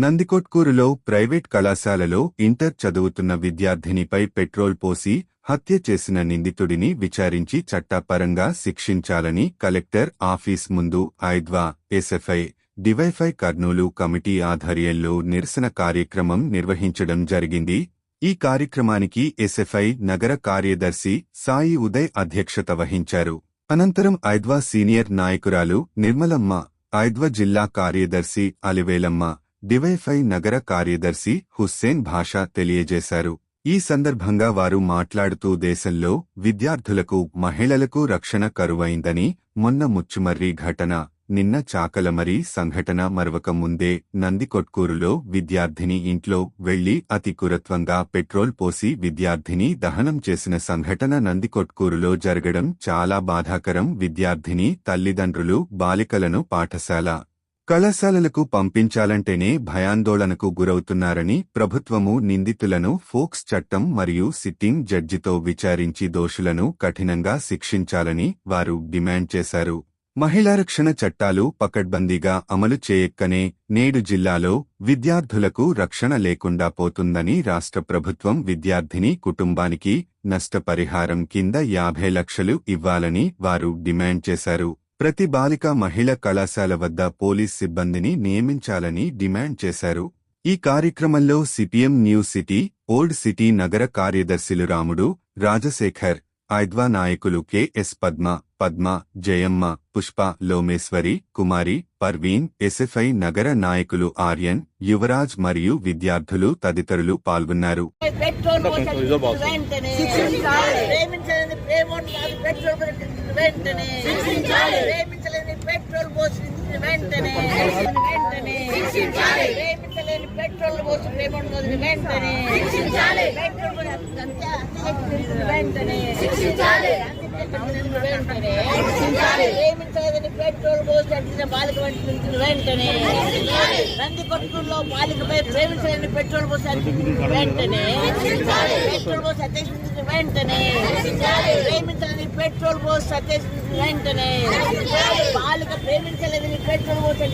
నందికొట్కూరులో private కళాశాలలో inter చదువుతున్న విద్యార్థినిపై petrol పోసి హత్య చేసిన నిందితుడిని విచారించి చట్టపరంగా శిక్షించాలని కలెక్టర్ ఆఫీస్ ముందు ఐద్వా ఎస్ఎఫ్ఐ డివైఫై కర్నూలు కమిటీ ఆధ్వర్యంలో నిరసన కార్యక్రమం నిర్వహించడం జరిగింది. ఈ కార్యక్రమానికి ఎస్ఎఫ్ఐ నగర కార్యదర్శి సాయి ఉదయ్ అధ్యక్షత వహించారు. అనంతరం ఐద్వా సీనియర్ నాయకురాలు నిర్మలమ్మ ఐద్వ జిల్లా కార్యదర్శి అలివేలమ్మ డివైఫై నగర కార్యదర్శి హుస్సేన్ భాషా తెలియజేశారు. ఈ సందర్భంగా వారు మాట్లాడుతూ దేశంలో విద్యార్థులకు మహిళలకు రక్షణ కరువైందని మొన్న ముచ్చుమర్రి ఘటన నిన్న చాకలమరి సంఘటన మరవక ముందే నందికొట్కూరులో విద్యార్థిని ఇంట్లో వెళ్ళి అతి కురత్వంగా పెట్రోల్ పోసి విద్యార్థిని దహనం చేసిన సంఘటన నందికొట్కూరులో జరగడం చాలా బాధాకరం. విద్యార్థిని తల్లిదండ్రులు బాలికలను పాఠశాల కళాశాలలకు పంపించాలంటేనే భయాందోళనకు గురవుతున్నారని ప్రభుత్వము నిందితులను ఫోక్స్ చట్టం మరియు సిట్టింగ్ జడ్జితో విచారించి దోషులను కఠినంగా శిక్షించాలని వారు డిమాండ్ చేశారు. మహిళా రక్షణ చట్టాలు పకడ్బందీగా అమలు చేయక్కనే నేడు జిల్లాలో విద్యార్థులకు రక్షణ లేకుండా పోతుందని రాష్ట్ర ప్రభుత్వం విద్యార్థిని కుటుంబానికి నష్టపరిహారం కింద యాభై లక్షలు ఇవ్వాలని వారు డిమాండ్ చేశారు. ప్రతి బాలిక మహిళ కళాశాల వద్ద పోలీస్ సిబ్బందిని నియమించాలని డిమాండ్ చేశారు. ఈ కార్యక్రమంలో CPM new city old city నగర కార్యదర్శులు రాముడు రాజశేఖర్ ఐద్వా నాయకులు కెఎస్ పద్మ పద్మ జయమ్మ పుష్ప లోమేశ్వరి కుమారి పర్వీన్ ఎస్ఎఫ్ఐ నగర నాయకులు ఆర్యన్ యువరాజ్ మరియు విద్యార్థులు తదితరులు పాల్గొన్నారు. పెట్రోల్ వెంటనే ప్రేమించలేని పెట్రోల్ పోసేది వెంటనే. వెంటనే ప్రేమించలేని పెట్రోల్ పోసి ప్రేమోడు కాదు వెంటనే. పెట్రోల్ వెంటనే. వెంటనే. పెట్రోల్ పోసి అంటిన బాలిక వెంటనే నంది కొట్టుకుల్లో బాలికపై ప్రేమించలేని పెట్రోల్ పోస్ట్ అంటించిన వెంటనే పెట్రోల్ పోస్ అధ్యక్షించిన వెంటనే ప్రేమించలేని పెట్రోల్ పోస్ట్ అధ్యక్షించిన వెంటనే బాలిక ప్రేమించలేదని పెట్రోల్ పోసి